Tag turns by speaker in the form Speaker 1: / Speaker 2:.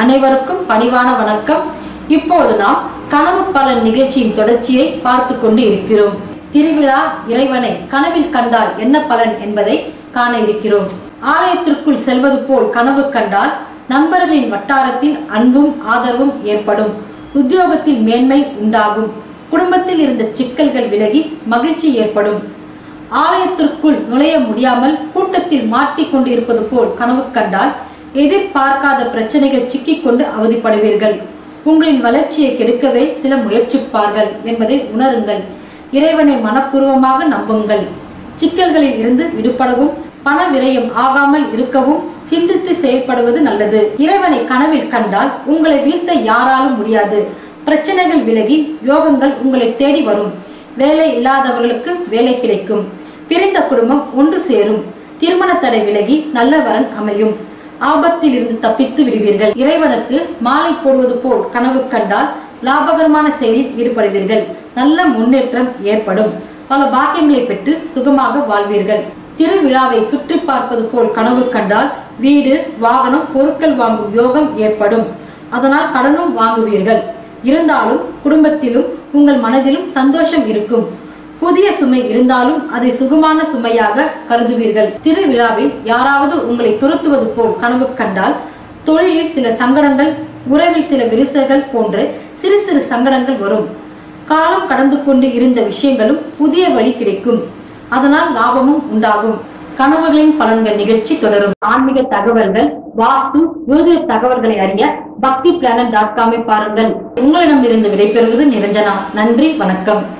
Speaker 1: அனைவருக்கும் பணிவான வணக்கம். இப்போது நாம் கனவு பலன் நிகழ்ச்சியின் தொடர்ச்சியை பார்த்து கொண்டு இருக்கிறோம். திருவிழா இறைவனை கனவில் கண்டால் என்ன பலன் என்பதை காண இருக்கிறோம். ஆலயத்திற்குள் செல்வது போல் கனவு கண்டால் நண்பர்களின் வட்டாரத்தில் அன்பும் ஆதரவும் ஏற்படும். உத்தியோகத்தில் மேன்மை உண்டாகும். குடும்பத்தில் இருந்த சிக்கல்கள் விலகி மகிழ்ச்சி ஏற்படும். ஆலயத்திற்குள் நுழைய முடியாமல் கூட்டத்தில் மாட்டிக் இருப்பது போல் கனவு கண்டால் எதிர்பார்க்காத பிரச்சனைகள் சிக்கிக்கொண்டு அவதிப்படுவீர்கள். உங்களின் வளர்ச்சியை கெடுக்கவே சில முயற்சிப்பார்கள் என்பதை உணருங்கள். இறைவனை மனப்பூர்வமாக நம்புங்கள். சிக்கல்களில் இருந்து விடுபடவும் பண விரயம் ஆகாமல் இருக்கவும் சிந்தித்து செயல்படுவது நல்லது. இறைவனை கனவில் கண்டால் உங்களை வீழ்த்த யாராலும் முடியாது. பிரச்சனைகள் விலகி யோகங்கள் உங்களை தேடி வரும். வேலை இல்லாதவர்களுக்கு வேலை கிடைக்கும். பிரிந்த குடும்பம் ஒன்று சேரும். திருமண தடை விலகி நல்ல வரன் அமையும். ஆபத்தில் இருந்து தப்பித்து விடுவீர்கள். இறைவனுக்கு மாலை போடுவது போல் கனவு கண்டால் லாபகரமான செயலில் ஈடுபடுவீர்கள். நல்ல முன்னேற்றம் ஏற்படும். பல பாக்கியங்களை பெற்று சுகமாக வாழ்வீர்கள். திருவிழாவை சுற்றி பார்ப்பது போல் கனவு கண்டால் வீடு வாகனம் பொருட்கள் வாங்கும் யோகம் ஏற்படும். அதனால் கடனும் வாங்குவீர்கள். இருந்தாலும் குடும்பத்திலும் உங்கள் மனதிலும் சந்தோஷம் இருக்கும். புதிய சுமை இருந்தாலும் அதை சுகமான சுமையாக கருதுவீர்கள். திருவிழாவில் யாராவது உங்களை துரத்துவது போல் கனவு கண்டால் தொழிலில் சில சங்கடங்கள் உறவில் சில விரிசல்கள் போன்று சிறு சிறு சங்கடங்கள் வரும். காலம் கடந்து கொண்டு இருந்த விஷயங்களும் புதிய வழி கிடைக்கும். அதனால் லாபமும் உண்டாகும். கனவுகளின் பலன்கள் நிகழ்ச்சி தொடரும். ஆன்மீக தகவல்கள் வாஸ்து ஜோதிட தகவல்களை அறிய பக்தி பிளானட் டாட் காமை பாருங்கள். உங்களிடமிருந்து விடைபெறுவது நிரஞ்சனா. நன்றி வணக்கம்.